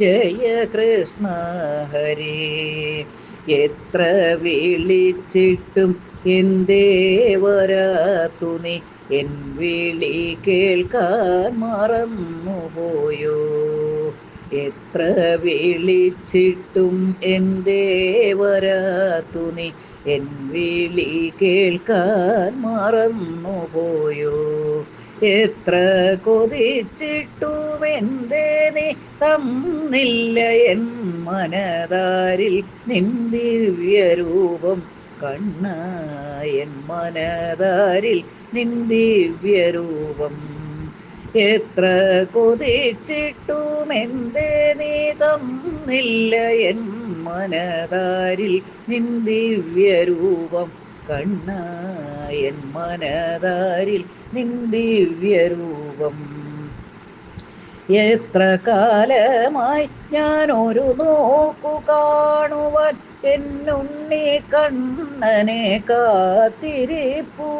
ജയ കൃഷ്ണ ഹരി. എത്ര വിളിച്ചിട്ടും എന്തേ വരാത്തു എൻ വിളി കേൾക്കാൻ മറന്നുപോയോ. എത്ര വിളിച്ചിട്ടും എന്തേ വരാത്തു എൻ വിളി കേൾക്കാൻ മറന്നുപോയോ. എത്ര കൊതിച്ചിട്ടും എന്തേ നീ? തന്നില്ല എൻ മനതാരിൽ നിൻ ദിവ്യരൂപം കണ്ണ എൻ മനതാരിൽ നിൻ ദിവ്യരൂപം. എത്ര കൊതിച്ചിട്ടും എന്തേ നീ? തന്നില്ല എൻ മനതാരിൽ നിൻ ദിവ്യരൂപം കണ്ണ എൻ മനതാരിൽ നിൻ ദിവ്യരൂപം എത്ര കാലമായി ഞാനൊരു നോക്കു കാണുവാൻ എന്നുണ്ണി കണ്ണനെ കാത്തിരിപ്പൂ.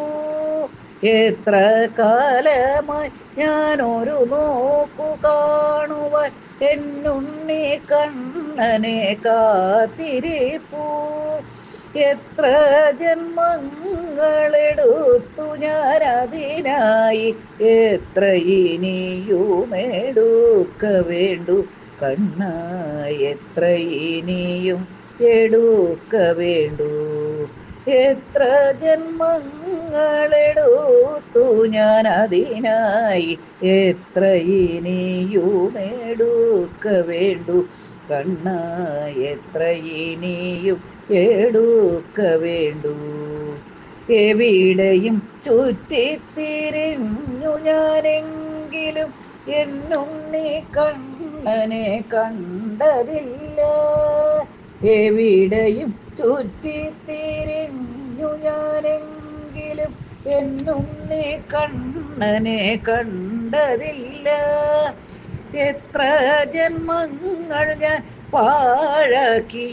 എത്ര കാലമായി ഞാനൊരു നോക്കു കാണുവാൻ എന്നുണ്ണി കണ്ണനെ കാത്തിരിപ്പൂ. എത്ര ജന്മങ്ങളെടുത്തു ഞാനതിനായി? എത്ര ഇനിയും എടുക്ക വേണ്ടു? കണ്ണ എത്ര ഇനിയും എടുക്ക വേണ്ടു? എത്ര ജന്മങ്ങളെടുത്തു ഞാൻ അതിനായി എത്ര ഇനിയും എടുക്ക വേണ്ടു? കണ്ണ എത്ര ഇനിയും എടുക്ക വേണ്ടു? എവിടെയും ചുറ്റിത്തിരിഞ്ഞു ഞാനെങ്കിലും എന്നും നീ കണ്ണനെ കണ്ടതില്ല. എവിടെയും ചുറ്റിത്തിരിഞ്ഞു ഞാനെങ്കിലും എന്നും നീ കണ്ണനെ കണ്ടതില്ല. എത്ര ജന്മങ്ങൾ ഞാൻ പാഴക്കി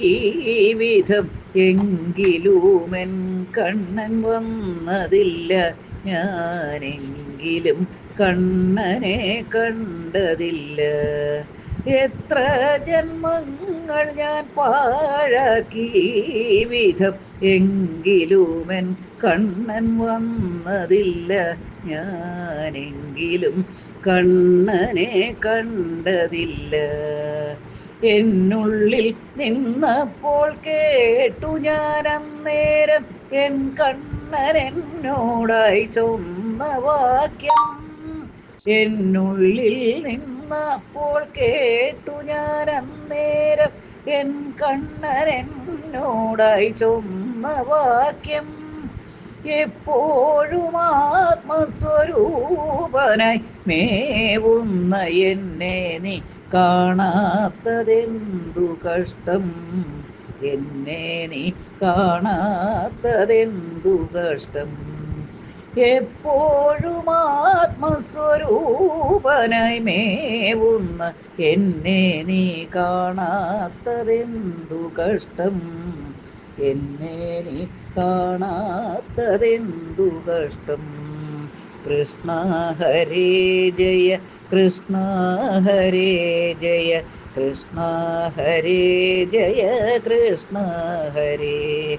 വിധം എങ്കിലുമെൻ കണ്ണൻ വന്നതില്ല. ഞാനെങ്കിലും കണ്ണനെ കണ്ടതില്ല. എത്ര ജന്മങ്ങൾ ഞാൻ പാഴാക്കി വിധം എങ്കിലുമെൻ കണ്ണൻ വന്നതില്ല. ഞാനെങ്കിലും കണ്ണനെ കണ്ടതില്ല. എന്നുള്ളിൽ നിന്നപ്പോൾ കേട്ടു ഞാൻ അന്നേരം എൻ കണ്ണൻ എന്നോടായി ചൊന്ന വാക്യം. എന്നുള്ളിൽ നിന്നപ്പോൾ കേട്ടു ഞാൻ അന്നേരം എൻ കണ്ണൻ എന്നോടായി ചൊന്ന വാക്യം. എപ്പോഴും ആത്മസ്വരൂപനായി മേവുന്ന എന്നെ നീ കാണാത്തതെന്തു കഷ്ടം? എന്നെ നീ കാണാത്തതെന്തു കഷ്ടം? എപ്പോഴും ആത്മസ്വരൂപനായി മേവുന്ന എന്നെ നീ കാണാത്തതെന്തു കഷ്ടം? എന്നെ നീ കാണാത്തതെന്തു കഷ്ടം? കൃഷ്ണ ഹരേ ജയ കൃഷ്ണ ഹരേ ജയ കൃഷ്ണ ഹരേ ജയ കൃഷ്ണ ഹരേ.